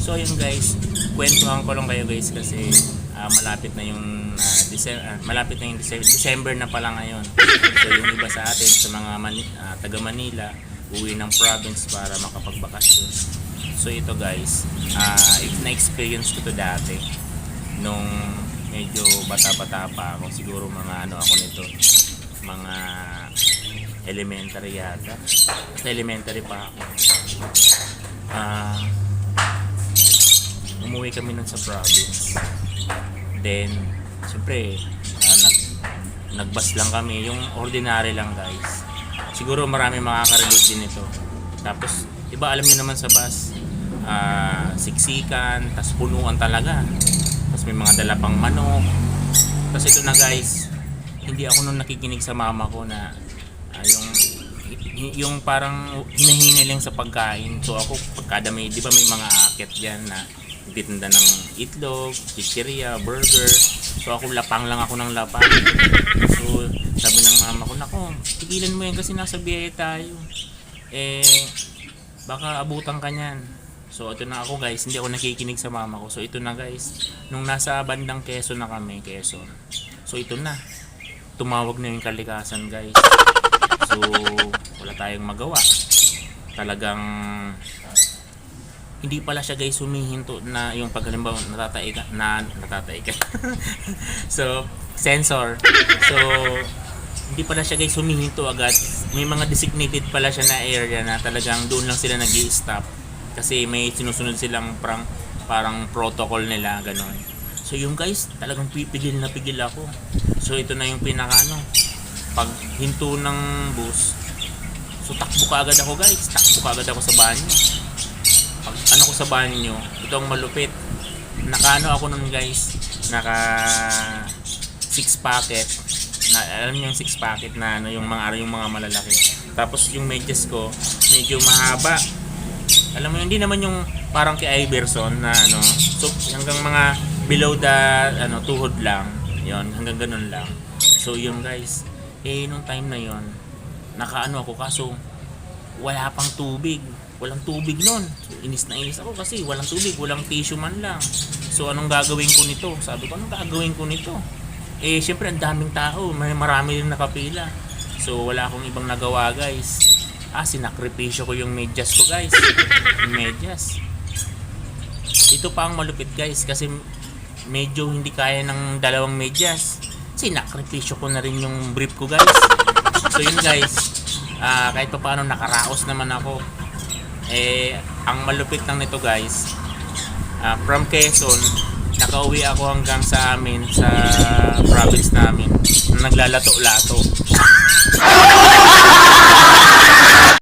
So yun guys, kwentuhan ko lang kayo guys kasi ah, malapit na yung ah, Dece- ah, malapit na yung Dece- December na pala ngayon. So yung iba sa atin sa mga Mani- ah, taga Manila, uwi ng province para makapagbakasyon. So ito guys, ah, na-experience ko to dati nung medyo bata-bata pa ako. Siguro mga ano ako nito, mga elementary yata. Elementary pa ako. Ah, umuwi kami nun sa province. Then, siyempre, ah, nag, nagbus lang kami. Yung ordinary lang, guys. Siguro marami makaka-relate din ito. Tapos, iba alam niyo naman sa bus, ah, siksikan, tas punuan talaga. Tapos may mga dala pang manok. Tapos ito na guys, hindi ako nung nakikinig sa mama ko na ah, yung yung parang hinahiniling sa pagkain. So ako, pagkada may, di ba may mga akit dyan na nagtitinda ng itlog, chicheria, burger. So ako lapang lang ako ng lapang. So sabi ng mama ko, nako, tigilan mo yan kasi nasa biyahe tayo. Eh, baka abutan ka niyan. So ito na ako guys, hindi ako nakikinig sa mama ko. So ito na guys, nung nasa bandang Quezon na kami, Quezon. So ito na, tumawag na yung kalikasan guys. So wala tayong magawa. Talagang hindi pala siya guys humihinto na yung pag halimbawa natatay na natatay ka. So sensor. So hindi pala siya guys humihinto agad. May mga designated pala siya na area na talagang doon lang sila nag stop kasi may sinusunod silang parang parang protocol nila ganon so yung guys talagang pipigil na pigil ako. So ito na yung pinaka ano pag hinto ng bus so takbo ka agad ako guys. Takbo ka agad ako sa banyo ano ko sa banyo, ito ang malupit. Nakaano ako nun guys, naka six packet. Na, alam niyo yung six packet na ano, yung mga yung mga malalaki. Tapos yung medyas ko, medyo mahaba. Alam mo, hindi naman yung parang kay Iverson na ano, so hanggang mga below the ano tuhod lang. Yon, hanggang ganun lang. So yung guys, eh nung time na yon, nakaano ako kaso wala pang tubig. Walang tubig nun. So, inis na inis ako kasi walang tubig, walang tissue man lang. So, anong gagawin ko nito? Sabi ko, anong gagawin ko nito? Eh, syempre, ang daming tao. May marami din nakapila. So, wala akong ibang nagawa, guys. Ah, sinakripisyo ko yung medyas ko, guys. Medyas. Ito pa ang malupit, guys. Kasi medyo hindi kaya ng dalawang medyas. Sinakripisyo ko na rin yung brief ko, guys. So, yun, guys. Ah, kahit pa paano nakaraos naman ako. Eh ang malupit lang nito guys ah, from Quezon nakauwi ako hanggang sa amin sa province namin na naglalato-lato